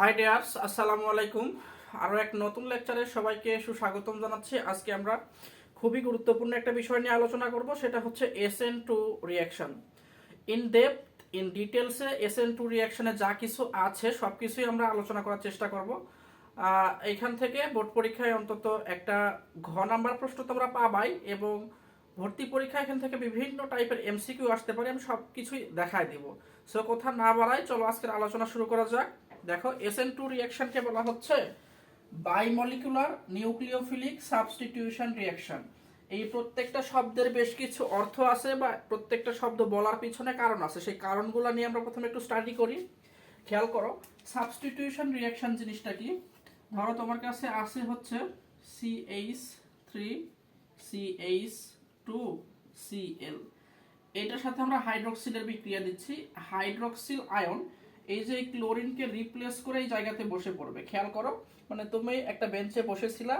High dares আসসালামু আলাইকুম আরও এক নতুন লেকচারে সবাইকে সুস্বাগতম জানাচ্ছি। আজকে আমরা খুবই গুরুত্বপূর্ণ একটা বিষয় নিয়ে আলোচনা করব, সেটা হচ্ছে S N two reaction in depth in ডিটেলসে এস এন টু রিয়াকশনে যা কিছু আছে সব কিছুই আমরা আলোচনা করার চেষ্টা করব। এখান থেকে বোর্ড পরীক্ষায় অন্তত একটা ঘ নাম্বার প্রশ্ন তোমরা পাবাই এবং ভর্তি পরীক্ষা এখান থেকে বিভিন্ন টাইপের এমসিকিউ আসতে পারে, আমি সব কিছুই দেখাই দিব। সো কথা না বাড়াই চলো আজকের আলোচনা শুরু করা যাক। দেখো এসএন টু রিয়াকশনকে বলা হচ্ছে? বাইমলিকুলার নিউক্লিওফিলিক সাবস্টিটিউশন রিয়াকশন এই প্রত্যেকটা শব্দের বেশ কিছু অর্থ আছে বা প্রত্যেকটা শব্দ বলার পিছনে কারণ আছে। সেই কারণগুলো নিয়ে আমরা প্রথমে একটু স্টাডি করি। খেয়াল করো সাবস্টিটিউশন রিয়াকশন জিনিসটা কি? ধরো তোমার কাছে আছে হচ্ছে CH three CH two CL এটার সাথে আমরা হাইড্রোক্সিলের বিক্রিয়া দিচ্ছি। হাইড্রোক্সিল আয়ন এই যে ক্লোরিনকে রিপ্লেস করে এই জায়গাতে বসে পড়বে। খেয়াল করো মানে তুমি একটা বেঞ্চে বসেছিলা,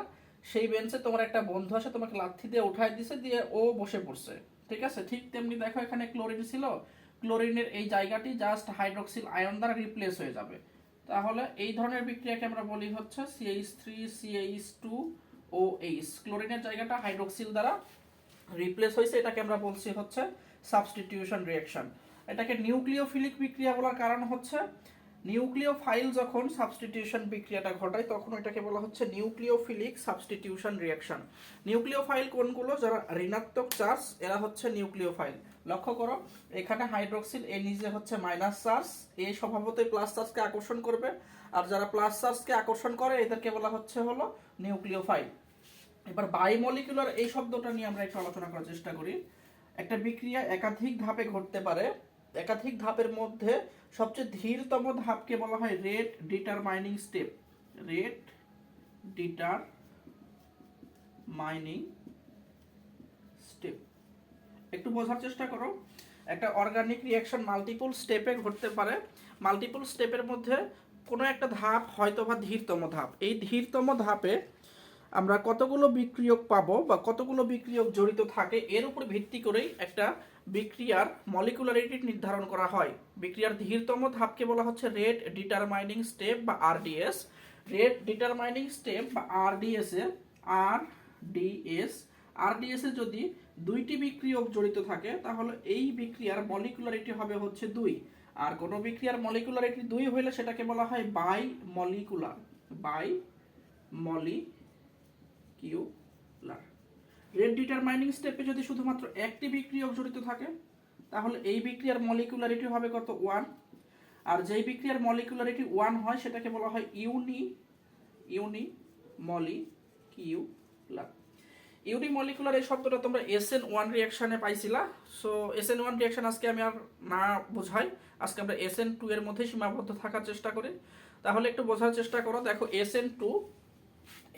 সেই বেঞ্চে তোমার একটা বন্ধু আসে, তোমাকে লাথি দিয়ে উঠাই দিছে, দিয়ে ও বসে পড়ছে। ঠিক আছে? ঠিক তেমনি দেখো এখানে ক্লোরিন ছিল। ক্লোরিনের এই জায়গাটি জাস্ট হাইড্রোক্সিল আয়ন দ্বারা রিপ্লেস হয়ে যাবে। তাহলে এই ধরনের বিক্রিয়াকে আমরা বলি হচ্ছে CH three CH two O H ক্লোরিনের জায়গাটা হাইড্রোক্সিল দ্বারা রিপ্লেস হয়েছে, এটাকে আমরা বলছি হচ্ছে সাবস্টিটিউশন রিয়াকশন এটাকে নিউক্লিওফিলিক বিক্রিয়া বলার কারণ হচ্ছে, নিউক্লিওফাইল যখন সাবস্টিটিউশন বিক্রিয়াটা ঘটায়, তখন এটাকে বলা হচ্ছে নিউক্লিওফিলিক সাবস্টিটিউশন রিয়াকশন নিউক্লিওফাইল কোনগুলো? যারা ঋণাত্মক চার্জ, এরা হচ্ছে নিউক্লিওফাইল। লক্ষ্য করো, এখানে হাইড্রোক্সিল, এ নিজে হচ্ছে মাইনাস চার্জ, এ স্বভাবতই প্লাস চার্জকে আকর্ষণ করবে। আর যারা প্লাস চার্জকে আকর্ষণ করে, এদেরকে বলা হচ্ছে হলো নিউক্লিওফাইল। এবার বায়োমলিকুলার এই শব্দটা নিয়ে আমরা একটু আলোচনা করার চেষ্টা করি। একটা বিক্রিয়া একাধিক ধাপে ঘটতে পারে। একাধিক ধাপের মধ্যে সবচেয়ে ধীরতম ধাপকে বলা হয় rate determining step. Rate determining step. একটু বোঝার চেষ্টা করো। একটা অর্গানিক রিয়াকশন মাল্টিপল স্টেপে ঘটতে পারে। মাল্টিপল স্টেপের মধ্যে কোনো একটা ধাপ হয়তো বা ধীরতম ধাপ। এই ধীরতম ধাপে আমরা কতগুলো বিক্রিয়ক পাবো বা কতগুলো বিক্রিয়ক জড়িত থাকে এর উপর ভিত্তি করেই একটা বিক্রিয়ার মলিকুলারিটি নির্ধারণ করা হয়। বিক্রিয়ার ধীরতম ধাপকে বলা হচ্ছে রেট ডিটারমাইনিং স্টেপ বা আরডিএস রেট ডিটারমাইনিং স্টেপ বা আরডিএস এ আর ডিএস আরডিএস এ যদি দুইটি বিক্রিয়ক জড়িত থাকে, তাহলে এই বিক্রিয়ার মলিকুলারিটি হবে হচ্ছে দুই। আর কোনো বিক্রিয়ার মলিকুলারিটি দুই হইলে সেটাকে বলা হয় bimolecular bimolecular rate determining স্টেপে যদি শুধুমাত্র একটি বিক্রিয়ক জড়িত থাকে, তাহলে এই বিক্রিয়ার মলিকুলারিটি হবে কত ওয়ান আর যেই বিক্রিয়ার মলিকুলারিটি ওয়ান হয়, সেটাকে বলা হয় ইউনি ইউনি মলি কিউলার ইউনি মলিকুলার এই শব্দটা তোমরা এস এন ওয়ান রিয়াকশনে পাইছিলা। So S N one reaction আজকে আমি আর না বোঝাই। আজকে আমরা এস এন টু এর মধ্যে সীমাবদ্ধ থাকার চেষ্টা করি। তাহলে একটু বোঝার চেষ্টা করো। দেখো এস এন টু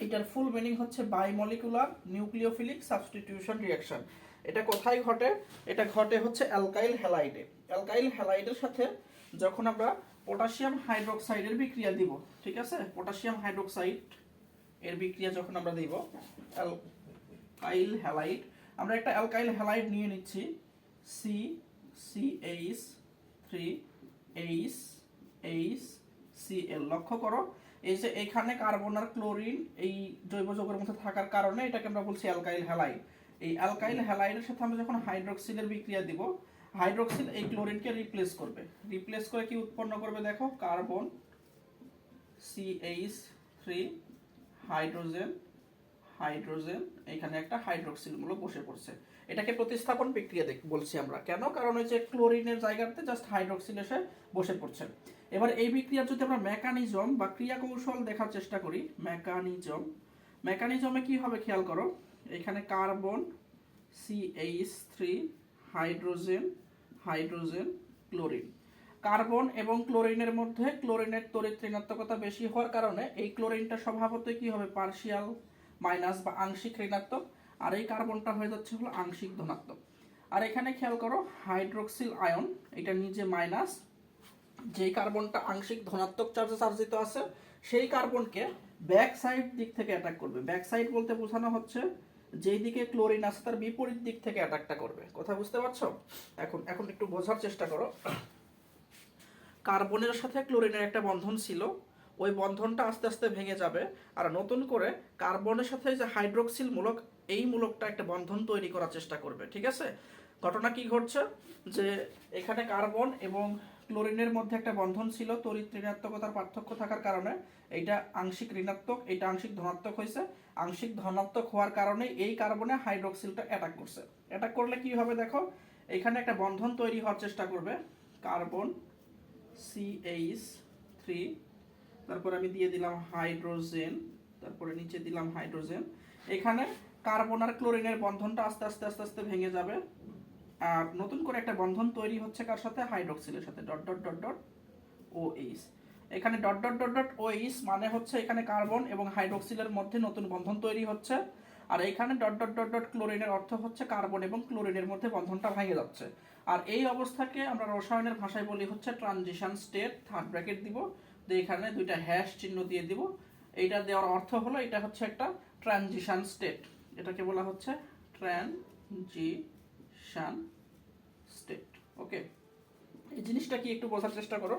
এটার ফুল মিনিং হচ্ছে বাইমলিকুলার নিউক্লিওফিলিক সাবস্টিটিউশন রিয়াকশন এটা কোথায় ঘটে? এটা ঘটে হচ্ছে অ্যালকাইল হ্যালাইডে অ্যালকাইল হ্যালাইডের সাথে যখন আমরা পটাশিয়াম হাইড্রোক্সাইডের বিক্রিয়া দিব, ঠিক আছে? পটাশিয়াম হাইড্রোক্সাইড এর বিক্রিয়া যখন আমরা দিব অ্যালকাইল হ্যালাইড আমরা একটা অ্যালকাইল হ্যালাইড নিয়ে নিচ্ছি। C C H three H H C L লক্ষ্য করো এই যে এখানে কার্বন আর ক্লোরিন এই জৈব যৌগের মধ্যে থাকার কারণে এটাকে আমরা বলছি অ্যালকাইল হ্যালাইড। এই অ্যালকাইল হ্যালাইডের সাথে আমরা যখন হাইড্রোক্সিলের বিক্রিয়া দিব হাইড্রোক্সিল এই ক্লোরিনকে রিপ্লেস করবে। রিপ্লেস করে কি উৎপন্ন করবে দেখো? Carbon CH three hydrogen hydrogen এখানে একটা হাইড্রোক্সিল মূলক বসে পড়ছে। এটাকে প্রতিস্থাপন বিক্রিয়া দেখ বলছি আমরা। কেন? কারণ ওই যে ক্লোরিনের জায়গাতে জাস্ট হাইড্রোক্সিল এসে বসে পড়ছে। এবার এই বিক্রিয়ার যদি আমরা মেকানিজম বা ক্রিয়া কৌশল দেখার চেষ্টা করি মেকানিজম মেকানিজমে কি হবে খেয়াল করো? এখানে carbon CH three hydrogen hydrogen chlorine carbon এবং ক্লোরিনের মধ্যে ক্লোরিনের তড়িৎ ঋণাত্মকতা বেশি হওয়ার কারণে এই ক্লোরিনটা স্বভাবতই কি হবে? পার্শিয়াল মাইনাস বা আংশিক ঋণাত্মক। আর এই কার্বনটা হয়ে যাচ্ছে হলো আংশিক ধনাত্মক। আর এখানে খেয়াল করো হাইড্রোক্সিল আয়ন এটা নিজে মাইনাস যেই কার্বনটা আংশিক ধনাত্মক চার্জে চার্জিত আছে, সেই কার্বনকে ব্যাক সাইড দিক থেকে অ্যাটাক করবে। ব্যাক সাইড বলতে বোঝানো হচ্ছে যেই দিকে ক্লোরিন আছে তার বিপরীত দিক থেকে অ্যাটাকটা করবে। কথা বুঝতে পারছ? এখন এখন একটু বোঝার চেষ্টা করো। কার্বনের সাথে ক্লোরিনের একটা বন্ধন ছিল, ওই বন্ধনটা আস্তে আস্তে ভেঙে যাবে আর নতুন করে কার্বনের সাথে যে হাইড্রোক্সিল মূলক এই মূলকটা একটা বন্ধন তৈরি করার চেষ্টা করবে, ঠিক আছে? ঘটনা কি ঘটছে? যে এখানে কার্বন এবং ক্লোরিনের মধ্যে একটা বন্ধন ছিল, তড়িৎ ঋণাত্মকতার পার্থক্য থাকার কারণে এইটা আংশিক ঋণাত্মক এটা আংশিক ধনাত্মক হয়েছে। আংশিক ধনাত্মক হওয়ার কারণে এই কার্বনে হাইড্রোক্সিলটা অ্যাটাক করছে। অ্যাটাক করলে কি হবে দেখো, এখানে একটা বন্ধন তৈরি হওয়ার চেষ্টা করবে। কার্বন সিএইচ থ্রি তারপর আমি দিয়ে দিলাম হাইড্রোজেন, তারপরে নিচে দিলাম হাইড্রোজেন। এখানে কার্বন আর ক্লোরিনের বন্ধনটা আস্তে আস্তে আস্তে আস্তে ভেঙে যাবে। নতুন করে একটা বন্ধন তৈরি হচ্ছে কার সাথে? হাইড্রোক্সিলের সাথে। Dot dot dot dot O H এখানে dot dot dot dot O H মানে হচ্ছে এখানে কার্বন এবং হাইড্রোক্সিলের মধ্যে নতুন বন্ধন তৈরি হচ্ছে। আর এখানে ডট ডট ডট ডট, ক্লোরিনের অর্থ হচ্ছে কার্বন এবং ক্লোরিনের মধ্যে বন্ধনটা ভেঙে যাচ্ছে। আর এই অবস্থাকে আমরা রসায়নের ভাষায় বলি হচ্ছে ট্রানজিশন স্টেট। থার্ড ব্র্যাকেট দিব। দিয়ে এখানে দুইটা হ্যাশ চিহ্ন দিয়ে দিব। এইটা দেওয়ার অর্থ হলো এটা হচ্ছে একটা ট্রানজিশন স্টেট। এটাকে বলা হচ্ছে ট্রানজিশন স্টেট ওকে এই জিনিসটা কি একটু বোঝার চেষ্টা করো,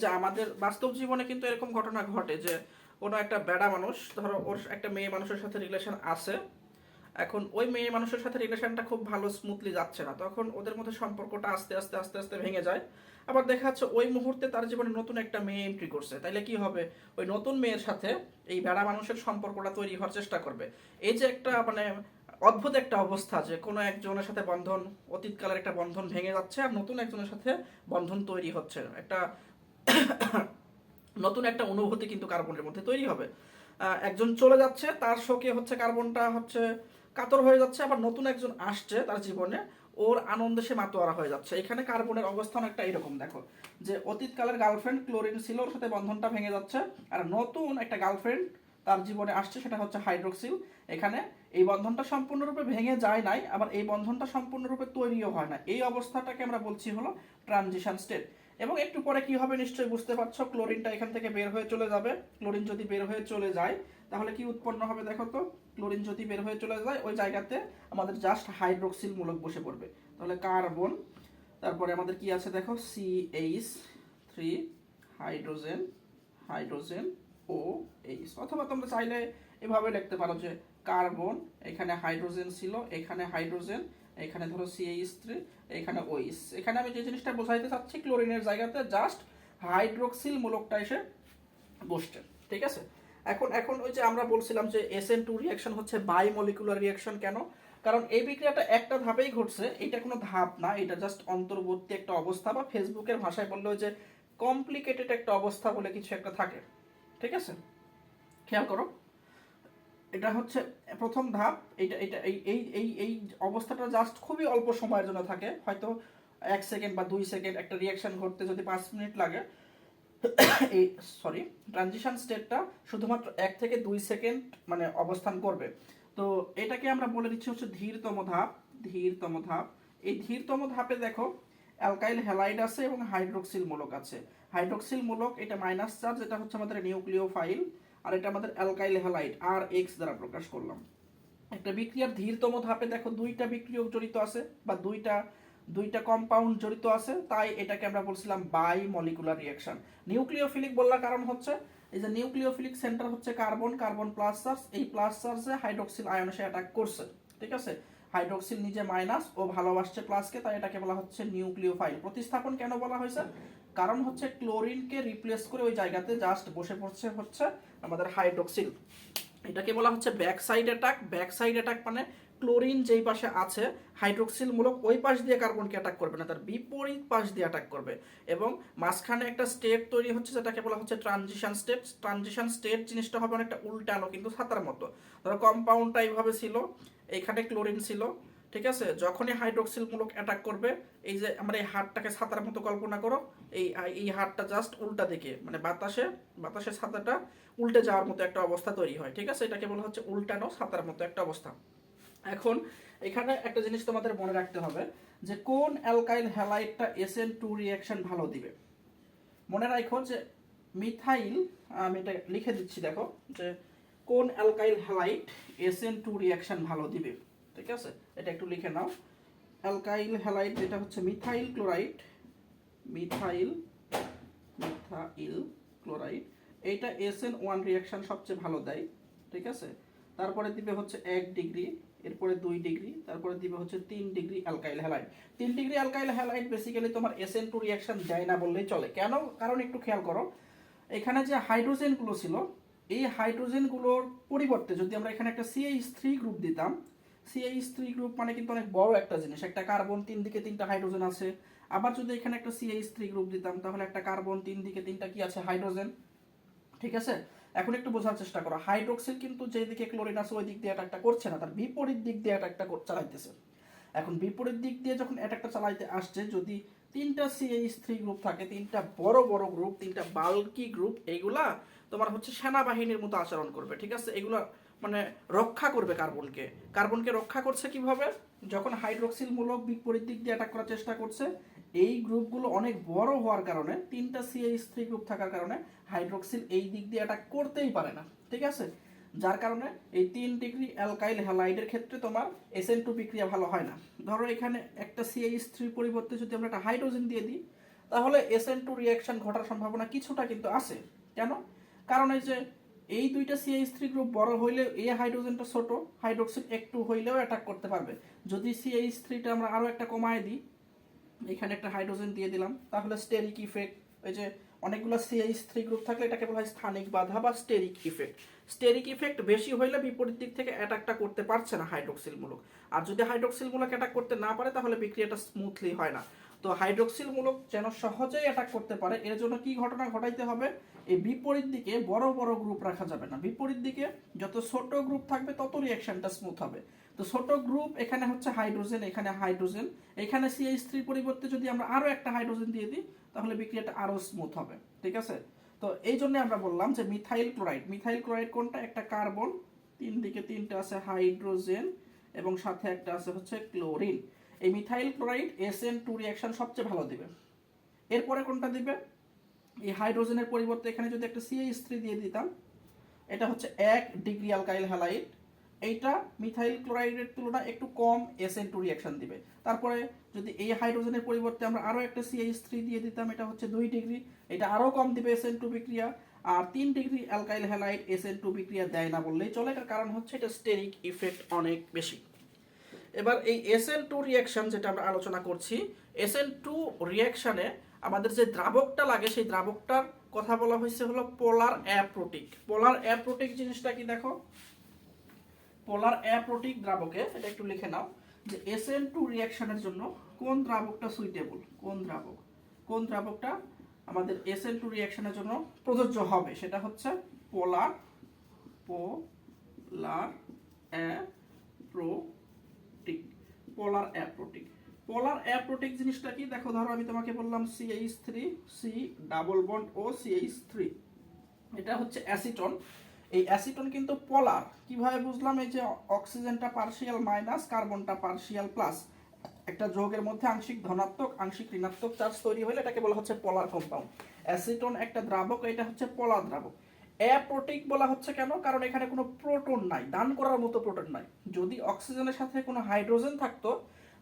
যে আমাদের বাস্তব জীবনে কিন্তু এরকম ঘটনা ঘটে যে কোনো একটা বেড়া মানুষ, ধরো ওর একটা মেয়ে মানুষের সাথে রিলেশন আছে, এখন ওই মেয়ে মানুষের সাথে রিলেশনটা খুব ভালো স্মুথলি যাচ্ছে না। তখন ওদের মধ্যে সম্পর্কটা আস্তে আস্তে আস্তে আস্তে ভেঙে যায়। আবার দেখা যাচ্ছে ওই মুহূর্তে তার জীবনে নতুন একটা মেয়ে এন্ট্রি করছে। তাইলে কি হবে? ওই নতুন মেয়ের সাথে এই বেড়া মানুষের সম্পর্কটা তৈরি হওয়ার চেষ্টা করবে। এই যে একটা মানে অদ্ভুত একটা অবস্থা যে কোনো একজনের সাথে বন্ধন, অতীতকালের একটা বন্ধন ভেঙে যাচ্ছে আর নতুন একজনের সাথে বন্ধন তৈরি হচ্ছে। একটা নতুন একটা অনুভূতি কিন্তু কার্বনের মধ্যে তৈরি হবে। একজন চলে যাচ্ছে, তার শোকে হচ্ছে কার্বনটা হচ্ছে কাতর হয়ে যাচ্ছে, আবার নতুন একজন আসছে তার জীবনে। ওর আনন্দে সে মাতোয়ারা হয়ে যাচ্ছে। এখানে কার্বনের অবস্থান একটা এরকম, দেখো। যে অতীতকালের গার্লফ্রেন্ড ক্লোরিন ছিল ওর সাথে বন্ধনটা ভেঙে যাচ্ছে, আর নতুন একটা গার্লফ্রেন্ড তার জীবনে আসছে, সেটা হচ্ছে হাইড্রোক্সিল। এখানে এই বন্ধনটা সম্পূর্ণরূপে ভেঙে যায় নাই, আবার এই বন্ধনটা সম্পূর্ণরূপে তৈরিও হয় না এই অবস্থাটাকে আমরা বলছি হলো ট্রানজিশন স্টেট। এবং একটু পরে কি হবে নিশ্চয়ই বুঝতে পারছ, ক্লোরিনটা এখান থেকে বের হয়ে চলে যাবে। ক্লোরিন যদি বের হয়ে চলে যায়, তাহলে কি উৎপন্ন হবে দেখো তো? ক্লোরিন যদি বের হয়ে চলে যায়, ওই জায়গাতে আমাদের জাস্ট হাইড্রোক্সিল মূলক বসে পড়বে। তাহলে কার্বন তারপরে আমাদের কি আছে দেখো? C H three hydrogen hydrogen O H অথবা তোমরা চাইলে এভাবে লিখতে পারো যে কার্বন এখানে হাইড্রোজেন ছিল, এখানে হাইড্রোজেন এখানে ধরো সি সিএইচ থ্রি এখানে ওইস এখানে আমি যে জিনিসটা বোঝাইতে চাচ্ছি, ক্লোরিনের জায়গাতে জাস্ট হাইড্রোক্সিল মূলকটা এসে বসছে, ঠিক আছে? এখন এখন ওই যে আমরা বলছিলাম যে এস এন টু রিয়াকশন হচ্ছে বাই মলিকুলার রিয়াকশন কেন? কারণ এই বিক্রিয়াটা একটা ধাপেই ঘটছে, এটা কোনো ধাপ না, এটা জাস্ট অন্তর্বর্তী একটা অবস্থা বা ফেসবুকের ভাষায় বললেও যে কমপ্লিকেটেড একটা অবস্থা বলে কিছু একটা থাকে, ঠিক আছে? খেয়াল করো। এটা হচ্ছে প্রথম ধাপ, এটা এটা, এই এই এই অবস্থাটা জাস্ট খুবই অল্প সময়ের জন্য থাকে, হয়তো এক সেকেন্ড বা দুই সেকেন্ড একটা রিয়াকশন ঘটতে যদি পাঁচ মিনিট লাগে এই সরি ট্রানজিশন স্টেটটা শুধুমাত্র এক থেকে দুই সেকেন্ড মানে অবস্থান করবে। তো এটাকে আমরা বলে দিচ্ছি হচ্ছে ধীরতম ধাপ ধীরতম ধাপ। এই ধীরতম ধাপে দেখো, অ্যালকাইল হ্যালাইড আছে এবং হাইড্রোক্সিল মূলক আছে। হাইড্রোক্সিল মূলক এটা মাইনাস চার্জ এটা হচ্ছে আমাদের নিউক্লিও ফাইল আর এটা আমাদের অ্যালকাইল হ্যালাইড আর এক্স দ্বারা প্রকাশ করলাম। একটা বিক্রিয়ার ধীরতম ধাপে দেখো দুইটা বিক্রিয়ক জড়িত আছে, বা দুইটা দুইটা কম্পাউন্ড জড়িত আছে, তাই এটাকে আমরা বলছিলাম বাই মলিকুলার রিয়াকশন নিউক্লিওফিলিক বলার কারণ হচ্ছে, এই যে নিউক্লিওফিলিক সেন্টার হচ্ছে কার্বন কার্বন প্লাস চার্জ এই প্লাস চার্জে হাইড্রোক্সিল আয়ন এসে অ্যাটাক করছে, ঠিক আছে? হাইড্রোক্সিল নিজে মাইনাস ও ভালোবাসছে প্লাসকে তাই এটাকে বলা হচ্ছে নিউক্লিওফাইল প্রতিস্থাপন কেন বলা হয়েছে? কারণ হচ্ছে ক্লোরিনকে রিপ্লেস করে ওই জায়গাতে জাস্ট বসে পড়ছে হচ্ছে আমাদের হাইড্রোক্সিল এটাকে বলা হচ্ছে ব্যাকসাইড অ্যাটাক ব্যাকসাইড অ্যাটাক মানে ক্লোরিন যেই পাশে আছে হাইড্রোক্সিল মূলক ওই পাশ দিয়ে কার্বনকে অ্যাটাক করবে না, তার বিপরীত পাশ দিয়ে অ্যাটাক করবে। এবং মাঝখানে একটা স্টেপ তৈরি হচ্ছে যেটাকে বলা হচ্ছে ট্রানজিশন স্টেপ ট্রানজিশন স্টেট জিনিসটা হবে অনেকটা উল্টানো, কিন্তু ছাতার মতো। ধরো কম্পাউন্ডটা এইভাবে ছিল এখানে ক্লোরিন ছিল। ঠিক আছে? যখনই হাইড্রোক্সিল মূলক অ্যাটাক করবে, এই যে আমরা এই হাড়টাকে ছাতার মতো কল্পনা করো, এই এই হাড়টা জাস্ট উল্টা দিকে মানে বাতাসে বাতাসে ছাতাটা উল্টে যাওয়ার মতো একটা অবস্থা তৈরি হয়, ঠিক আছে? এটাকে বলা হচ্ছে উল্টানো ছাতার মতো একটা অবস্থা। এখন এখানে একটা জিনিস তোমাদের মনে রাখতে হবে, যে কোন অ্যালকাইল হ্যালাইডটা এসএন টু রিয়াকশন ভালো দিবে? মনে রাখো যে মিথাইল, আমি এটা লিখে দিচ্ছি দেখো, যে কোন alkyl halide S N two reaction ভালো দিবে, ঠিক আছে? এটা একটু লিখে নাও। অ্যালকাইল হ্যালাইড, যেটা হচ্ছে methyl chloride. Methyl methyl chloride. এইটা এস এন ওয়ান রিয়াকশন সবচেয়ে ভালো দেয়, ঠিক আছে? তারপরে দিবে হচ্ছে এক ডিগ্রি, এরপরে দুই ডিগ্রি, তারপরে দিবে হচ্ছে তিন ডিগ্রি অ্যালকাইল হ্যালাইড। তিন ডিগ্রি অ্যালকাইল হ্যালাইড বেসিক্যালি তোমার এস এন টু রিয়াকশন দেয় না বললেই চলে। কেন? কারণ একটু খেয়াল করো, এখানে যে হাইড্রোজেনগুলো ছিল, এই হাইড্রোজেনগুলোর পরিবর্তে যদি আমরা এখানে একটা সিএইচ থ্রি গ্রুপ দিতাম সিএইচ থ্রি গ্রুপ মানে কিন্তু অনেক বড় একটা জিনিস। একটা কার্বন তিন দিকে তিনটা হাইড্রোজেন আছে। আবার যদি এখানে একটা সিএইচ থ্রি গ্রুপ দিতাম, তাহলে একটা কার্বন তিন দিকে তিনটা কি আছে? হাইড্রোজেন ঠিক আছে? এখন একটু বোঝার চেষ্টা করো। হাইড্রোক্সিল কিন্তু যেদিকে ক্লোরিন আছে, ওই দিক দিয়ে অ্যাটাকটা করছে না। তার বিপরীত দিক দিয়ে অ্যাটাকটা চালাইতেছে। এখন বিপরীত দিক দিয়ে যখন অ্যাটাকটা চালাইতে আসছে, যদি তিনটা সিএইচ থ্রি গ্রুপ থাকে, তিনটা বড় বড় গ্রুপ তিনটা বাল্কি গ্রুপ এইগুলা তোমার হচ্ছে সেনাবাহিনীর মতো আচরণ করবে। ঠিক আছে? এগুলা মানে রক্ষা করবে কার্বনকে। কার্বনকে রক্ষা করছে কীভাবে? যখন হাইড্রোক্সিল মূলক বিপরীত দিক দিয়ে অ্যাটাক করার চেষ্টা করছে, এই গ্রুপগুলো অনেক বড় হওয়ার কারণে, তিনটা সিএইচ থ্রি গ্রুপ থাকার কারণে হাইড্রোক্সিল এই দিক দিয়ে অ্যাটাক করতেই পারে না। ঠিক আছে? যার কারণে এই তিন ডিগ্রি অ্যালকাইল হ্যালাইডের ক্ষেত্রে তোমার এসএন টু বিক্রিয়া ভালো হয় না। ধরো এখানে একটা সিএইচ থ্রির পরিবর্তে যদি আমরা একটা হাইড্রোজেন দিয়ে দিই, তাহলে এসএন টু রিয়াকশন ঘটার সম্ভাবনা কিছুটা কিন্তু আছে। কেন? কারণ এই যে এই দুইটা সিএইচ থ্রি গ্রুপ বড় হইলে এই হাইড্রোজেনটা ছোট হাইড্রোক্সিল একটু হইলেও অ্যাটাক করতে পারবে। যদি সিএইচ থ্রিটা আমরা আরও একটা কমায় দিই, এখানে একটা হাইড্রোজেন দিয়ে দিলাম, তাহলে স্টেরিক ইফেক্ট ওই যে অনেকগুলো সিএইচ থ্রি গ্রুপ থাকলে এটাকে বলা হয় স্থানিক বাধা বা স্টেরিক ইফেক্ট স্টেরিক ইফেক্ট বেশি হইলে বিপরীত দিক থেকে অ্যাটাকটা করতে পারছে না হাইড্রোক্সিল মূলক। আর যদি হাইড্রোক্সিল মূলক অ্যাটাক করতে না পারে, তাহলে বিক্রিয়াটা স্মুথলি হয় না। তো হাইড্রোক্সিল মূলক যেন সহজেই অ্যাটাক করতে পারে, এর জন্য কি ঘটনা ঘটাইতে হবে? এই বিপরীত দিকে বড় বড় গ্রুপ রাখা যাবে না। বিপরীত দিকে যত ছোট গ্রুপ থাকবে তত রিয়াকশনটা স্মুথ হবে। তো ছোট গ্রুপ এখানে হচ্ছে হাইড্রোজেন এখানে হাইড্রোজেন এখানে সিএইচ থ্রির পরিবর্তে যদি আমরা আরও একটা হাইড্রোজেন দিয়ে দিই, তাহলে বিক্রিয়াটা আরও স্মুথ হবে। ঠিক আছে? তো এই জন্য আমরা বললাম যে মিথাইল ক্লোরাইড মিথাইল ক্লোরাইড কোনটা? একটা কার্বন তিন দিকে তিনটা আছে হাইড্রোজেন এবং সাথে একটা আছে হচ্ছে ক্লোরিন এই methyl chloride S N two reaction সবচেয়ে ভালো দিবে। এরপরে কোনটা দিবে? এই হাইড্রোজেনের পরিবর্তে এখানে যদি একটা সিএইচ থ্রি দিয়ে দিতাম, এটা হচ্ছে এক ডিগ্রি অ্যালকাইল হ্যালাইড এইটা মিথাইল ক্লোরাইডের তুলনায় একটু কম এস এন টু রিয়াকশন দিবে। তারপরে যদি এই হাইড্রোজেনের পরিবর্তে আমরা আরও একটা সিএইচ থ্রি দিয়ে দিতাম, এটা হচ্ছে দুই ডিগ্রি। এটা আরও কম দিবে এস এন টু বিক্রিয়া। আর তিন degree alkyl halide S N two বিক্রিয়া দেয় না বললেই চলে। কারণ হচ্ছে এটা স্টেরিক ইফেক্ট অনেক বেশি। এবার এই এস এন টু রিয়াকশন যেটা আমরা আলোচনা করছি এস এন টু রিয়াকশানে আমাদের যে দ্রাবকটা লাগে, সেই দ্রাবকটার কথা বলা হয়েছে হলো পোলার অ্যাপ্রোটিক পোলার অ্যাপ্রোটিক জিনিসটা কি দেখো? পোলার অ্যাপ্রোটিক দ্রাবকে, এটা একটু লিখে নাও, যে এস এন টু রিয়াকশনের জন্য কোন দ্রাবকটা সুইটেবল কোন দ্রাবক? কোন দ্রাবকটা আমাদের এস এন টু রিয়াকশনের জন্য প্রযোজ্য হবে? সেটা হচ্ছে পোলার পোলার অ্যাপ্রোটিক পোলার অ্যাপ্রোটিক পোলার অ্যাপ্রোটিক জিনিসটা কি? দেখো, ধরো আমি তোমাকে বললাম CH three C double bond O CH three এটা হচ্ছে অ্যাসিটন এই অ্যাসিটন কিন্তু পোলার কীভাবে বুঝলাম? এই যে অক্সিজেনটা পার্শিয়াল মাইনাস কার্বনটা পার্শিয়াল প্লাস একটা যৌগের মধ্যে আংশিক ধনাত্মক, আংশিক ঋণাত্মক চার্জ তৈরি হলে এটাকে বলা হচ্ছে পোলার কম্পাউন্ড অ্যাসিটন একটা দ্রাবক, এটা হচ্ছে পোলার দ্রাবক। অ্যাপ্রোটিক বলা হচ্ছে কেন? কারণ এখানে কোনো প্রোটন নাই, দান করার মতো প্রোটন নাই। যদি অক্সিজেনের সাথে কোনো হাইড্রোজেন থাকতো,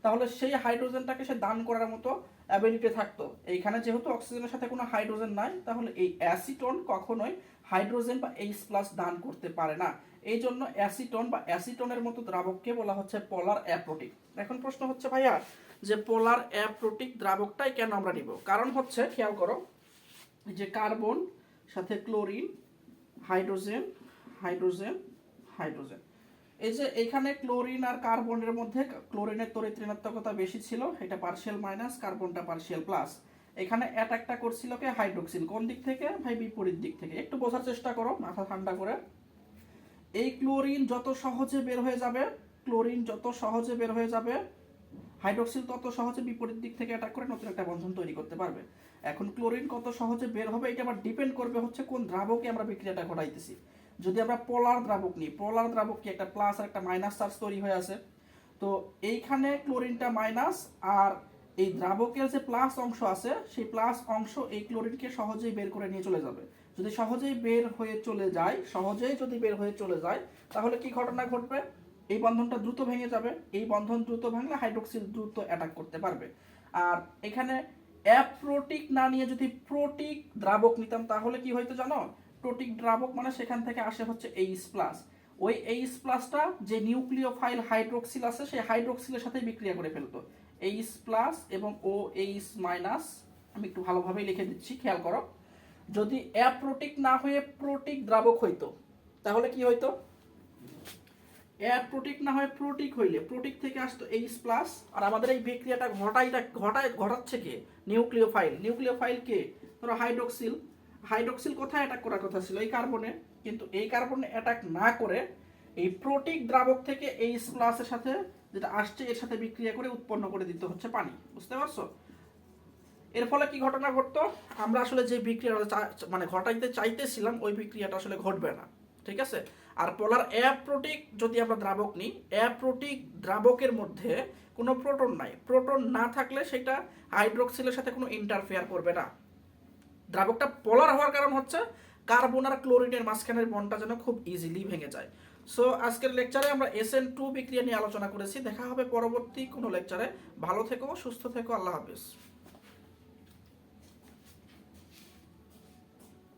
তাহলে সেই হাইড্রোজেনটাকে সে দান করার মতো অ্যাবিলিটি থাকতো। এইখানে যেহেতু অক্সিজেনের সাথে কোনো হাইড্রোজেন নাই, তাহলে এই অ্যাসিটন কখনোই হাইড্রোজেন বা এইচ প্লাস দান করতে পারে না। এই জন্য অ্যাসিটন বা অ্যাসিটনের মতো দ্রাবককে বলা হচ্ছে পোলার অ্যাপ্রোটিক। এখন প্রশ্ন হচ্ছে, ভাইয়া, যে পোলার অ্যাপ্রোটিক দ্রাবকটাই কেন আমরা নিব? কারণ হচ্ছে, খেয়াল করো যে কার্বন, সাথে ক্লোরিন হাইড্রোজেন হাইড্রোজেন হাইড্রোজেন। এই যে এখানে ক্লোরিন আর কার্বনের মধ্যে ক্লোরিনের তড়িৎ ঋণাত্মকতা বেশি ছিল, এটা পার্শিয়াল মাইনাস কার্বনটা পার্শিয়াল প্লাস এখানে অ্যাটাকটা করছিল কে? হাইড্রোক্সিল কোন দিক থেকে? ভাই, বিপরীত দিক থেকে। একটু বোঝার চেষ্টা করো, মাথা ঠান্ডা করে। এই ক্লোরিন যত সহজে বের হয়ে যাবে, ক্লোরিন যত সহজে বের হয়ে যাবে হাইড্রোক্সিল তত সহজে বিপরীত দিক থেকে অ্যাটাক করে, নতুন একটা বন্ধন তৈরি করতে পারবে। এখন ক্লোরিন কত সহজে বের হবে এটা আবার ডিপেন্ড করবে হচ্ছে কোন দ্রাবকে আমরা বিক্রিয়াটা ঘটাইতেছি। যদি আমরা পোলার দ্রাবক নিই পোলার দ্রাবক কি একটা প্লাস আর একটা মাইনাস চার্জ তৈরি হয়ে আছে। তো এইখানে ক্লোরিনটা মাইনাস আর এই দ্রাবকের যে প্লাস অংশ আছে, সেই প্লাস অংশ এই ক্লোরিনকে সহজেই বের করে নিয়ে চলে যাবে। যদি সহজেই বের হয়ে চলে যায়, সহজেই যদি বের হয়ে চলে যায়, তাহলে কি ঘটনা ঘটবে? এই বন্ধনটা দ্রুত ভেঙে যাবে। এই বন্ধন দ্রুত ভাঙলে হাইড্রোক্সিল দ্রুত অ্যাটাক করতে পারবে। আর এখানে অ্যাপ্রোটিক না নিয়ে যদি প্রোটিক দ্রাবক নিতাম, তাহলে কি হয়তো জানো? প্রোটিক দ্রাবক মানে সেখান থেকে আসে হচ্ছে এইচ প্লাস ওই এইচ প্লাসটা যে নিউক্লিওফাইল হাইড্রোক্সিল আছে, সেই হাইড্রোক্সিলের সাথে বিক্রিয়া করে ফেলতো। এইচ প্লাস এবং ও এইচ মাইনাস আমি একটু ভালোভাবেই লিখে দিচ্ছি, খেয়াল করো। যদি অ্যাপ্রোটিক না হয়ে প্রোটিক দ্রাবক হইতো, তাহলে কি হইতো? অ্যাপ্রোটিক না হয় প্রোটিক হইলে প্রোটিক থেকে আসতো এইচ প্লাস আর আমাদের এই বিক্রিয়াটা ঘটাইটা ঘটায় ঘটাচ্ছে কে? নিউক্লিওফাইল নিউক্লিওফাইল কে? ধরো হাইড্রোক্সিল হাইড্রোক্সিল কোথায় অ্যাটাক করার কথা ছিল? এই কার্বনে কিন্তু এই কার্বনে অ্যাটাক না করে এই প্রোটিক দ্রাবক থেকে এইচ প্লাসের সাথে যেটা আসছে, এর সাথে বিক্রিয়া করে উৎপন্ন করে দিতে হচ্ছে পানি। বুঝতে পারছ? এর ফলে কি ঘটনা ঘটতো? আমরা আসলে যে বিক্রিয়াটা মানে ঘটাইতে চাইতেছিলাম, ওই বিক্রিয়াটা আসলে ঘটবে না। ঠিক আছে? আর পোলার অ্যাপ্রোটিক যদি আমরা দ্রাবক নিই অ্যাপ্রোটিক দ্রাবকের মধ্যে কোনো প্রোটন নাই। প্রোটন না থাকলে সেটা হাইড্রোক্সিলের সাথে কোনো ইন্টারফেয়ার করবে না। দ্রাবকটা পোলার হওয়ার কারণ হচ্ছে কার্বন আর ক্লোরিনের মাঝখানের বন্ডটা যেন খুব ইজিলি ভেঙে যায়। সো আজকের লেকচারে আমরা এস এন টু বিক্রিয়া নিয়ে আলোচনা করেছি। দেখা হবে পরবর্তী কোনো লেকচারে ভালো থেকো, সুস্থ থেকো, আল্লাহ হাফিজ।